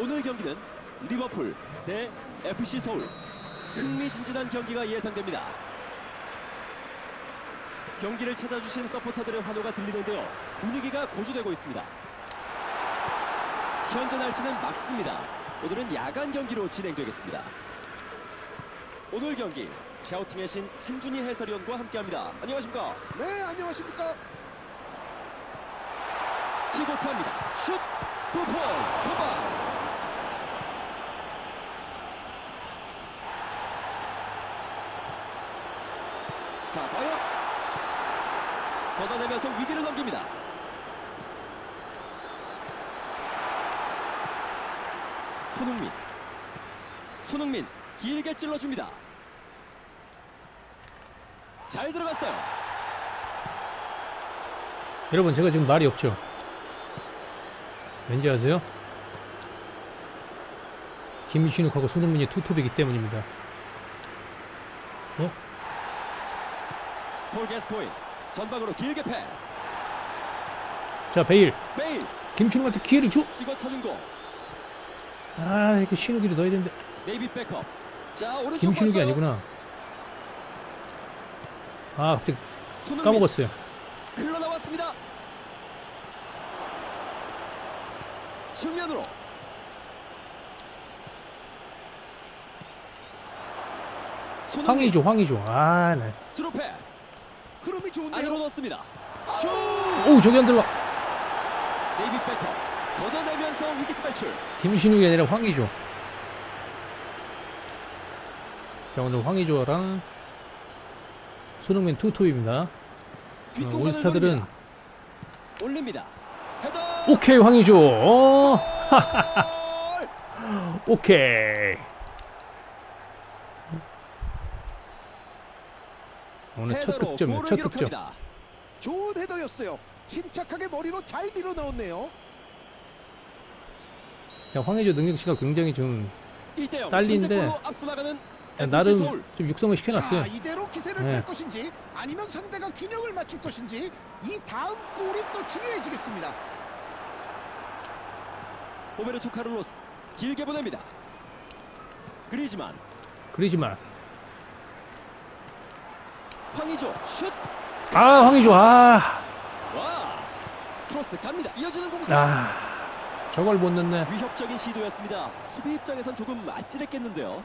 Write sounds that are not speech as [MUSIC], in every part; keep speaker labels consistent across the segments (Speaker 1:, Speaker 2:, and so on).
Speaker 1: 오늘 경기는 리버풀 대 FC 서울 흥미진진한 경기가 예상됩니다. 경기를 찾아주신 서포터들의 환호가 들리는데요. 분위기가 고조되고 있습니다. 현재 날씨는 맑습니다. 오늘은 야간 경기로 진행되겠습니다. 오늘 경기 샤우팅의 신 한준희 해설위원과 함께합니다. 안녕하십니까?
Speaker 2: 네, 안녕하십니까?
Speaker 1: 킥오프합니다. 슛! 부폰! 선방! 자, 과연 걷어내면서 위기를 넘깁니다. 손흥민 손흥민 길게 찔러줍니다. 잘 들어갔어요.
Speaker 3: 여러분 제가 지금 말이 없죠. 왠지 아세요? 김신욱하고 손흥민이 투톱이기 때문입니다. 어?
Speaker 1: 폴 게스코인 전방으로 길게 패스.
Speaker 3: 자 베일
Speaker 1: 베일
Speaker 3: 김신욱한테 기회를 줘.
Speaker 1: 찍어 차준 공.
Speaker 3: 아 이거 신욱이를 넣어야 되는데
Speaker 1: 데이빗 백업. 자 오른쪽
Speaker 3: 김신욱이
Speaker 1: 봤어요.
Speaker 3: 아니구나. 아 갑자기
Speaker 1: 손흥민
Speaker 3: 까먹었어요.
Speaker 1: 흘러나왔습니다. 측면으로 손흥민
Speaker 3: 황의조 황의조. 아 네.
Speaker 1: 스루 패스
Speaker 2: 흐름이
Speaker 1: 안으로
Speaker 2: 좋은데요.
Speaker 1: 넣습니다. 슛!
Speaker 3: 오 저기 안 들어가.
Speaker 1: 데이빗 백업 걷어내면서 위기 탈출.
Speaker 3: 김신욱이 아니라 황의조. 자 오늘 황의조랑 손흥민 투톱입니다.
Speaker 1: 뒷공간을
Speaker 3: 올스타들은.
Speaker 1: 올립니다. 헤더.
Speaker 3: 오케이 황의조. 어,
Speaker 1: 골! [LAUGHS]
Speaker 3: 오케이. 오늘 첫 득점이요.
Speaker 1: 골을
Speaker 3: 첫 득점.
Speaker 2: 좋은 헤더였어요. 침착하게 머리로 잘 밀어 넣었네요.
Speaker 3: 자, 황의조 능력치가 굉장히 좀
Speaker 1: 1대0
Speaker 3: 딸리는데
Speaker 1: 선제골로 앞서 나가는 FC
Speaker 3: 나름
Speaker 1: 서울.
Speaker 3: 좀 육성을 시켜놨어요.
Speaker 2: 자, 이대로 기세를
Speaker 3: 네.
Speaker 2: 탈 것인지 아니면 상대가 균형을 맞출 것인지 이 다음 골이 또 중요해지겠습니다.
Speaker 1: 오베르토 카를로스 길게 보냅니다. 그리지만
Speaker 3: 그러지만
Speaker 1: 황의조 슛!
Speaker 3: 아 황의조 아,
Speaker 1: 와! 크로스 갑니다. 이어지는 공사.
Speaker 3: 아 저걸 못 넣네.
Speaker 1: 위협적인 시도였습니다. 수비 입장에선 조금 아찔했겠는데요.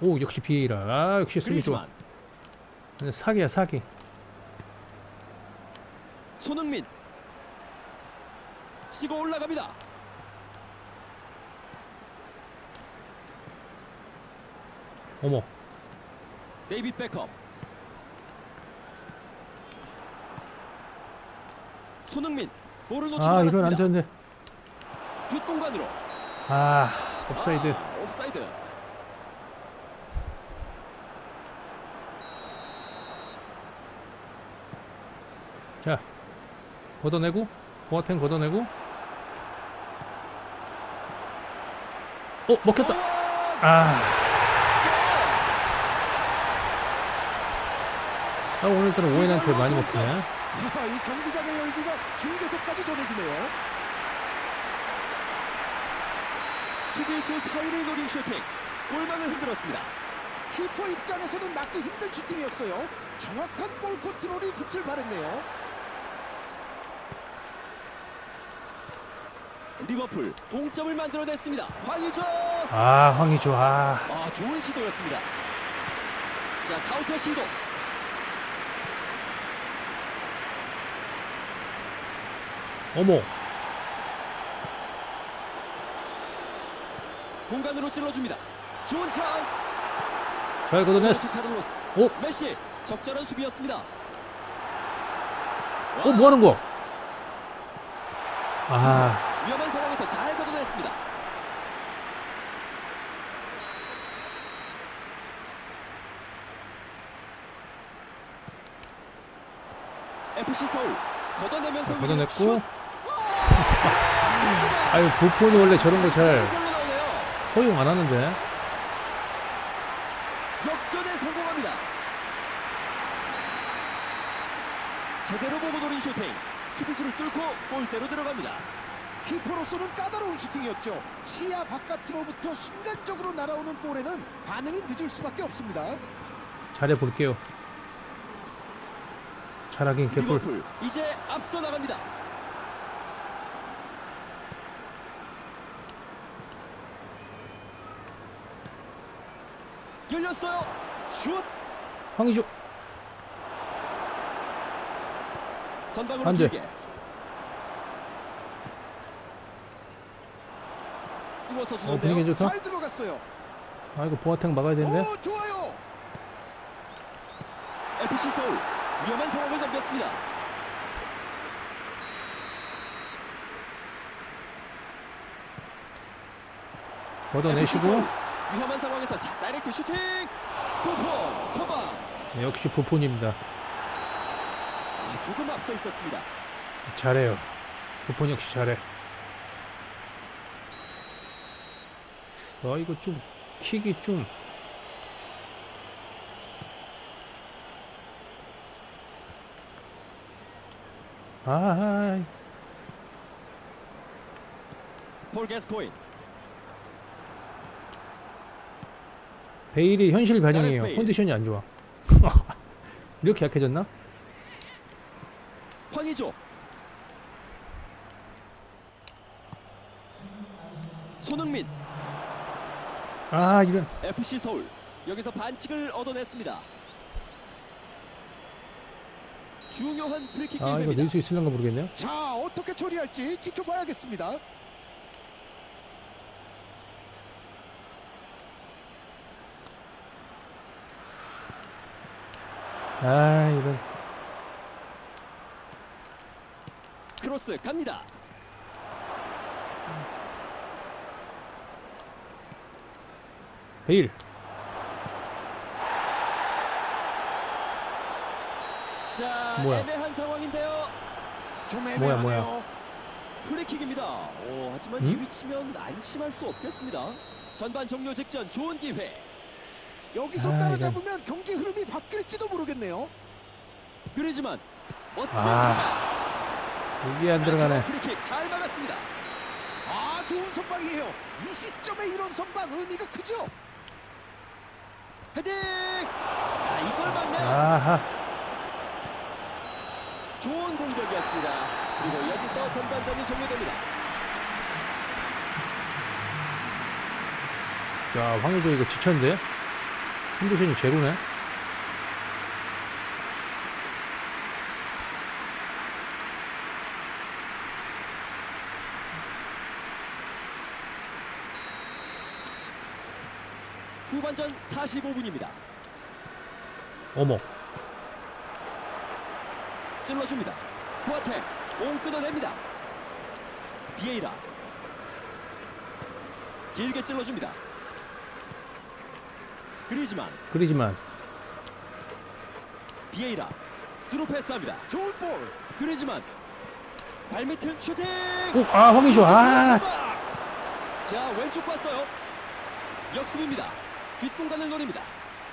Speaker 3: 오 역시 비에이라. 아 역시 수비 좋아. 근데 사기야 사기.
Speaker 1: 손흥민 치고 올라갑니다.
Speaker 3: 어머
Speaker 1: 데이빗 백업 손흥민 볼을 놓치고
Speaker 3: 아 이건. 안 되는데.
Speaker 1: 뒷공간으로
Speaker 3: 아 옵사이드.
Speaker 1: 아, 옵사이드.
Speaker 3: 자 걷어내고 보아텐 걷어내고. 어 먹혔다. 아. 아 오늘따라 오웬한테 많이 먹히네.
Speaker 2: 아, 이 경기장의 열기가 중계석까지 전해지네요.
Speaker 1: 수비수 사이를 노린 슈팅 골망을 흔들었습니다.
Speaker 2: 키퍼 입장에서는 막기 힘든 슈팅이었어요. 정확한 볼 컨트롤이 빛을 발했네요.
Speaker 1: 리버풀 동점을 만들어냈습니다. 황의조
Speaker 3: 아 황의조 아
Speaker 1: 아 좋은 시도였습니다. 자 카운터 시도
Speaker 3: 어머
Speaker 1: 공간으로 찔러줍니다. 좋은 찬스.
Speaker 3: 잘 걷어냈어. 오,
Speaker 1: 메시 적절한 수비였습니다. 와,
Speaker 3: 어, 뭐 하는 거야? 아,
Speaker 1: 위험한 상황에서 잘 걷어냈습니다. FC 서울 걷어내면서 위기를
Speaker 3: 걷어냈고.
Speaker 1: 슛! [LAUGHS]
Speaker 3: 아유, 부폰이 원래 저런 거 잘. 허용 안 하는데.
Speaker 1: 역전에 성공합니다. 제대로 보고 노린 슈팅. 수비수를 뚫고 골대로 들어갑니다.
Speaker 2: 키퍼로서는 까다로운 슈팅이었죠. 시야 바깥으로부터 순간적으로 날아오는 볼에는 반응이 늦을 수밖에 없습니다.
Speaker 3: 잘해 볼게요. 잘하긴 개뿔.
Speaker 1: 리버풀 이제 앞서 나갑니다. 열렸어요. 슛
Speaker 3: 황의조
Speaker 1: 전방으로
Speaker 3: 안 돼.
Speaker 1: 길게. 띄워서
Speaker 3: 어
Speaker 1: 주는데요.
Speaker 3: 분위기 좋다.
Speaker 2: 잘 들어갔어요.
Speaker 3: 아 이거 보아탱 막아야 되는데.
Speaker 2: 오 좋아요.
Speaker 1: FC 서울 위험한 상황을 넘겼습니다. FC
Speaker 3: 걷어내시고
Speaker 1: 서울 위험한 상황에서 자, 다이렉트 슈팅. 부폰 선방.
Speaker 3: 네, 역시 부폰입니다.
Speaker 1: 아, 조금 앞서 있었습니다.
Speaker 3: 잘해요. 부폰 역시 잘해. 아 이거 좀 킥이 좀 아,
Speaker 1: 폴 게스코인
Speaker 3: 베일이 현실 반영이에요. 컨디션이 안 좋아. [LAUGHS] 이렇게 약해졌나?
Speaker 1: 황의조 손흥민
Speaker 3: 아 이런
Speaker 1: FC 서울 여기서 반칙을 얻어냈습니다. 중요한 프리킥
Speaker 3: 아 이거
Speaker 1: 기회입니다.
Speaker 3: 넣을 수 있을런가 모르겠네요.
Speaker 2: 자 어떻게 처리할지 지켜봐야겠습니다.
Speaker 3: 아 이런
Speaker 1: 크로스 갑니다.
Speaker 3: 베일
Speaker 1: 자
Speaker 3: 뭐야?
Speaker 1: 애매한 상황인데요.
Speaker 2: 좀
Speaker 3: 뭐야,
Speaker 2: 애매하네요.
Speaker 3: 뭐야.
Speaker 1: 프리킥입니다. 오, 하지만
Speaker 3: 음?
Speaker 1: 이 위치면 안심할 수 없겠습니다. 전반 종료 직전 좋은 기회.
Speaker 2: 여기서
Speaker 3: 아,
Speaker 2: 따라잡으면 경기 흐름이 바뀔지도 모르겠네요.
Speaker 1: 그리지만 멋진
Speaker 3: 아,
Speaker 1: 선방.
Speaker 3: 이게 안 들어가네.
Speaker 1: 프리킥 잘 막았습니다.
Speaker 2: 아 좋은 선방이에요. 이 시점에 이런 선방 의미가 크죠.
Speaker 1: 헤딩! 아, 이걸 막네요.
Speaker 3: 아하
Speaker 1: 좋은 공격이었습니다. 그리고 여기서 전반전이 종료됩니다.
Speaker 3: 야 황의조 이거 지쳤는데 컨디션이 제로네.
Speaker 1: 후반전 45분입니다.
Speaker 3: 어머
Speaker 1: 찔러줍니다. 보아텍 공 끊어냅니다. 비에이라 길게 찔러줍니다. 그리지만
Speaker 3: 그러지만
Speaker 1: 비에이라 스루 패스합니다.
Speaker 2: 좋은 볼.
Speaker 1: 그리지만 발밑을 슈팅.
Speaker 3: 오 아 황의조 아
Speaker 1: 자 왼쪽 봤어요. 역습입니다. 뒷공간을 노립니다.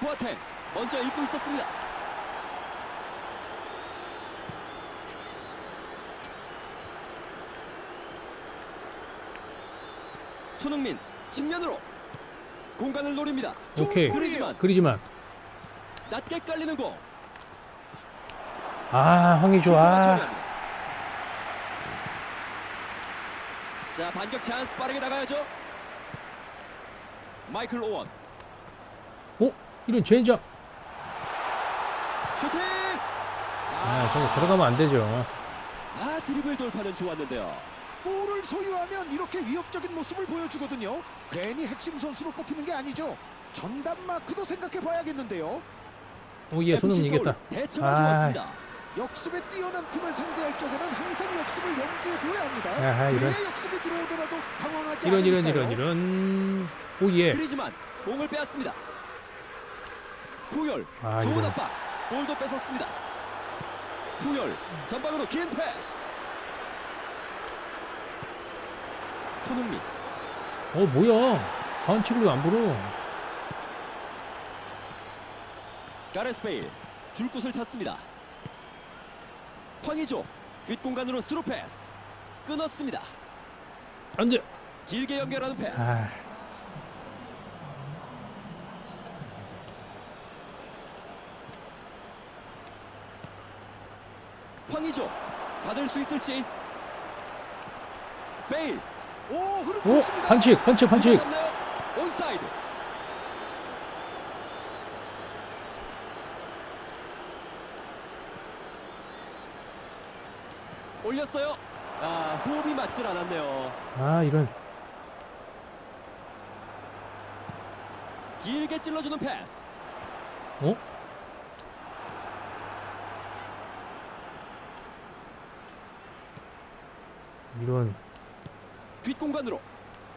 Speaker 1: 보아텍 먼저 읽고 있었습니다. 손흥민 측면으로 공간을 노립니다.
Speaker 3: 오케이.
Speaker 1: 그리지만
Speaker 3: 그러지만
Speaker 1: 낮게 깔리는 공.
Speaker 3: 아 황의조
Speaker 1: 키퍼가
Speaker 3: 아
Speaker 1: 처리합니다. 자 반격 찬스 빠르게 나가야죠. 마이클 오원
Speaker 3: 오 이런 젠장
Speaker 1: 슈팅.
Speaker 3: 아 저거 들어가면 안 되죠.
Speaker 1: 아 드리블 돌파는 좋았는데요.
Speaker 2: 볼을 소유하면 이렇게 위협적인 모습을 보여주거든요. 괜히 핵심 선수로 꼽히는 게 아니죠. 전담 마크도 생각해 봐야겠는데요.
Speaker 3: 오예 손흥민 이겼다.
Speaker 1: 대처가
Speaker 3: 아.
Speaker 1: 좋았습니다.
Speaker 2: 역습에 뛰어난 팀을 상대할 적에는 항상 역습을 염두에 둬야 합니다.
Speaker 3: 아하, 이런.
Speaker 2: 역습이 들어오더라도 당황하지
Speaker 3: 이런 이런
Speaker 2: 않으니까요.
Speaker 3: 이런 이런 오예
Speaker 1: 그리지만 공을 빼앗습니다. 푸열
Speaker 3: 아
Speaker 1: 좋은
Speaker 3: 이거
Speaker 1: 압박 볼도 뺏었습니다. 푸열 전방으로 긴 패스. 손흥민
Speaker 3: 어 뭐야 반칙을 왜 안 불어?
Speaker 1: 가레스 베일 줄 곳을 찾습니다. 황의조 뒷공간으로 스루 패스 끊었습니다.
Speaker 3: 안돼.
Speaker 1: 길게 연결하는 패스.
Speaker 3: 아,
Speaker 1: 황의조 받을 수 있을지. 베일
Speaker 2: 오 흐름
Speaker 3: 오
Speaker 2: 좋습니다.
Speaker 3: 반칙 반칙 반칙.
Speaker 1: 온사이드. 올렸어요. 아 호흡이 맞질 않았네요.
Speaker 3: 아 이런.
Speaker 1: 길게 찔러주는 패스.
Speaker 3: 어? 이런.
Speaker 1: 뒷공간으로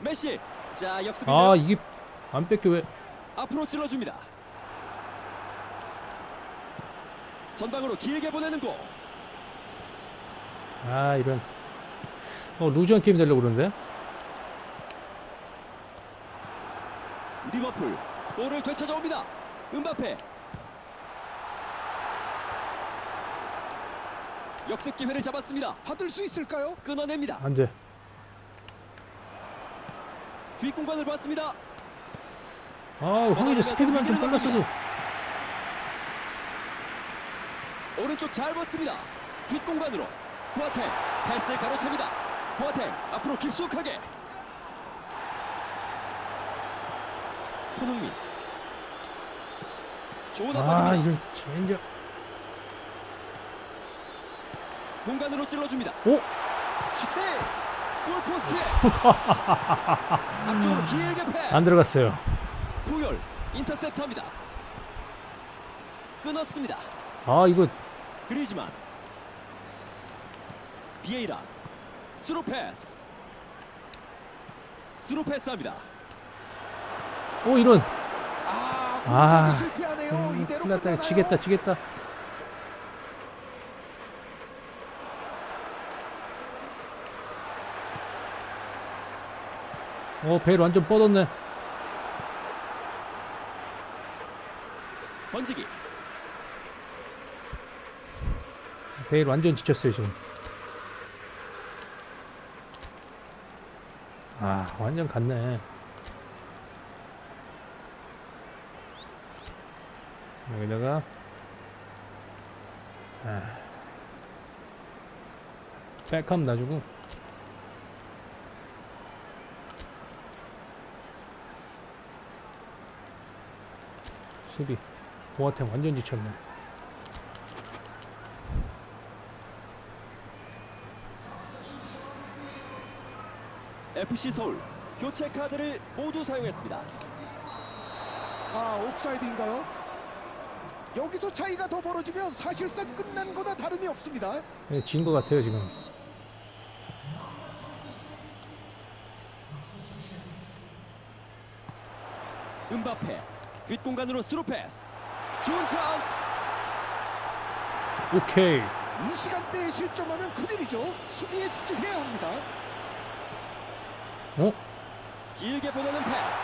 Speaker 1: 메시. 자 역습인데요.
Speaker 3: 아 이게 안 뺏겨 왜?
Speaker 1: 앞으로 찔러줍니다. 전방으로 길게 보내는 공.
Speaker 3: 아 이런. 어 루즈한 게임 되려고 그러는데?
Speaker 1: 리버풀 볼을 되찾아옵니다. 은바페. 역습 기회를 잡았습니다.
Speaker 2: 받을 수 있을까요?
Speaker 1: 끊어냅니다.
Speaker 3: 안돼.
Speaker 1: 뒷공간을 봤습니다.
Speaker 3: 아 황의조 스피드만 좀 빨랐어도.
Speaker 1: 오른쪽 잘 봤습니다. 뒷공간으로 보아텍 패스 가로챕니다. 보아텍 앞으로 깊숙하게. 손흥민. 좋은
Speaker 3: 아
Speaker 1: 압박입니다.
Speaker 3: 이런 젠장.
Speaker 1: 공간으로 찔러줍니다.
Speaker 3: 오?
Speaker 1: 슈팅! 골포스트에 앞쪽으로 길게 패스.
Speaker 3: 안 들어갔어요.
Speaker 1: 부열 인터셉트합니다. 끊었습니다.
Speaker 3: 아 이거
Speaker 1: 그리지만 비에이라 스루 패스 스루 패스합니다.
Speaker 3: 오 이런.
Speaker 2: 아
Speaker 3: 아,
Speaker 2: 공격이 실패하네요.
Speaker 3: 음,
Speaker 2: 이대로
Speaker 3: 큰일 났다.
Speaker 2: 끝나나요?
Speaker 3: 지겠다 지겠다. 어, 벨 완전 뻗었네.
Speaker 1: 번지기
Speaker 3: 벨 완전 지쳤어요, 지금. 아, 완전 갔네. 여기다가 아, 백함 놔주고 수비 보아템 완전 지쳤네.
Speaker 1: FC 서울 교체 카드를 모두 사용했습니다.
Speaker 2: 아 옵사이드인가요? 여기서 차이가 더 벌어지면 사실상 끝난 거나 다름이 없습니다.
Speaker 3: 네, 진것 같아요 지금.
Speaker 1: 은바페 뒷 공간으로 스루 패스 좋은 찬스
Speaker 3: 오케이.
Speaker 2: 이 시간대에 실점하면 큰일이죠. 수비에 집중해야 합니다.
Speaker 3: 어?
Speaker 1: 길게 보내는 패스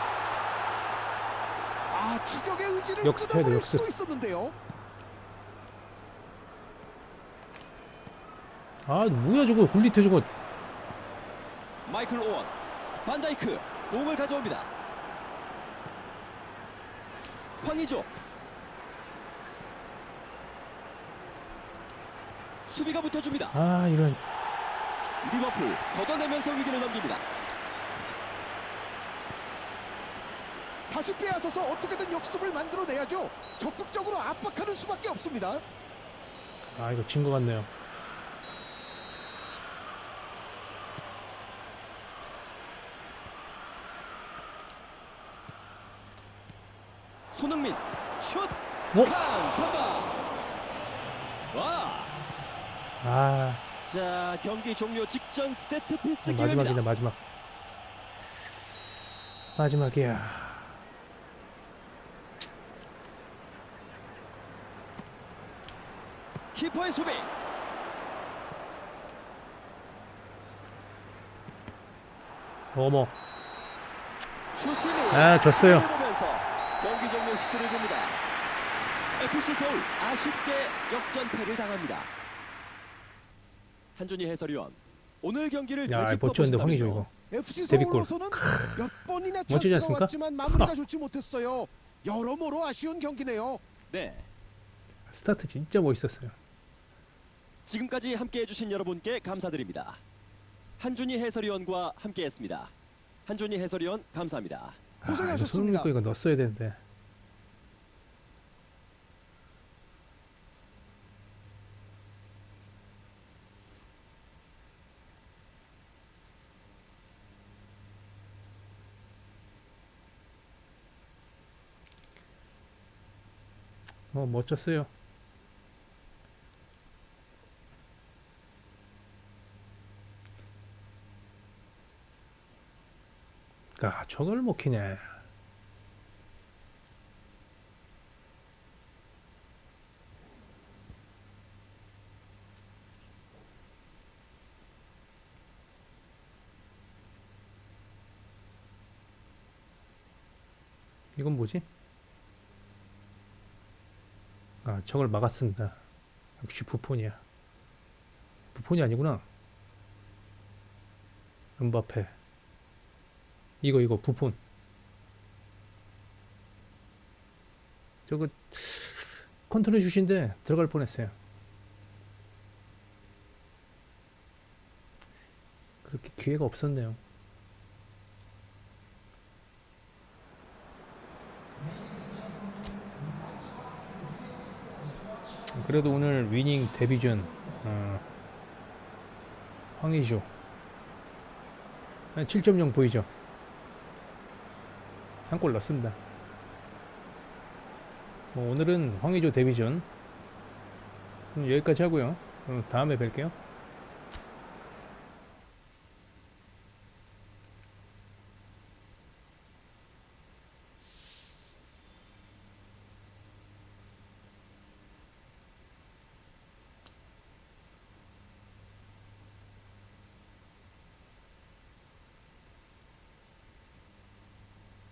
Speaker 2: 아 추격의 의지를
Speaker 3: 역습 해야 돼,
Speaker 2: 끊어버릴
Speaker 3: 역습.
Speaker 2: 수도 있었는데요.
Speaker 3: 아 뭐야 저거 굴리트 저거.
Speaker 1: 마이클 오원 반다이크 공을 가져옵니다. 황의조 수비가 붙어줍니다.
Speaker 3: 아 이런.
Speaker 1: 리버풀 걷어내면서 위기를 넘깁니다.
Speaker 2: 다시 빼앗아서 어떻게든 역습을 만들어내야죠. 적극적으로 압박하는 수밖에 없습니다.
Speaker 3: 아 이거 진 것 같네요.
Speaker 1: 손흥민 슛!
Speaker 3: 어?
Speaker 1: 와!
Speaker 3: 아
Speaker 1: 자 경기 종료 직전 세트 피스
Speaker 3: 마지막이네
Speaker 1: 기회입니다.
Speaker 3: 마지막. 마지막이야.
Speaker 1: 키퍼의 수비
Speaker 3: 어머. 아, 졌어요.
Speaker 1: 경기 종료 휘슬을 봅니다. FC 서울 아쉽게 역전패를 당합니다. 한준희 해설위원 오늘 경기를
Speaker 3: 야
Speaker 1: 되짚어
Speaker 3: 멋졌는데 황의조
Speaker 1: 보신다면요.
Speaker 3: 이거.
Speaker 2: FC
Speaker 3: 데뷔골.
Speaker 2: 서울로서는 몇 번이나
Speaker 3: 멋지지
Speaker 2: 찬스가
Speaker 3: 않습니까?
Speaker 2: 왔지만 마무리가 좋지 못했어요. 여러모로 아쉬운 경기네요.
Speaker 1: 네,
Speaker 3: 스타트 진짜 멋있었어요.
Speaker 1: 지금까지 함께해 주신 여러분께 감사드립니다. 한준희 해설위원과 함께했습니다. 한준희 해설위원 감사합니다.
Speaker 3: 아, 이거
Speaker 2: 고생하셨습니다.
Speaker 3: 손흥민 거 이거 넣었어야 되는데. 어 멋졌어요. 아 저걸 못 키네. 이건 뭐지? 아, 저걸 막았습니다. 역시 부폰이야. 부폰이 아니구나. 은바페. 이거 이거 부폰. 저거 컨트롤 슛인데 들어갈 뻔했어요. 그렇게 기회가 없었네요. 그래도 오늘 위닝 데뷔전 어, 황의조 7.0 보이죠? 한 골 넣었습니다. 뭐 오늘은 황의조 데뷔전 음, 여기까지 하고요. 어, 다음에 뵐게요.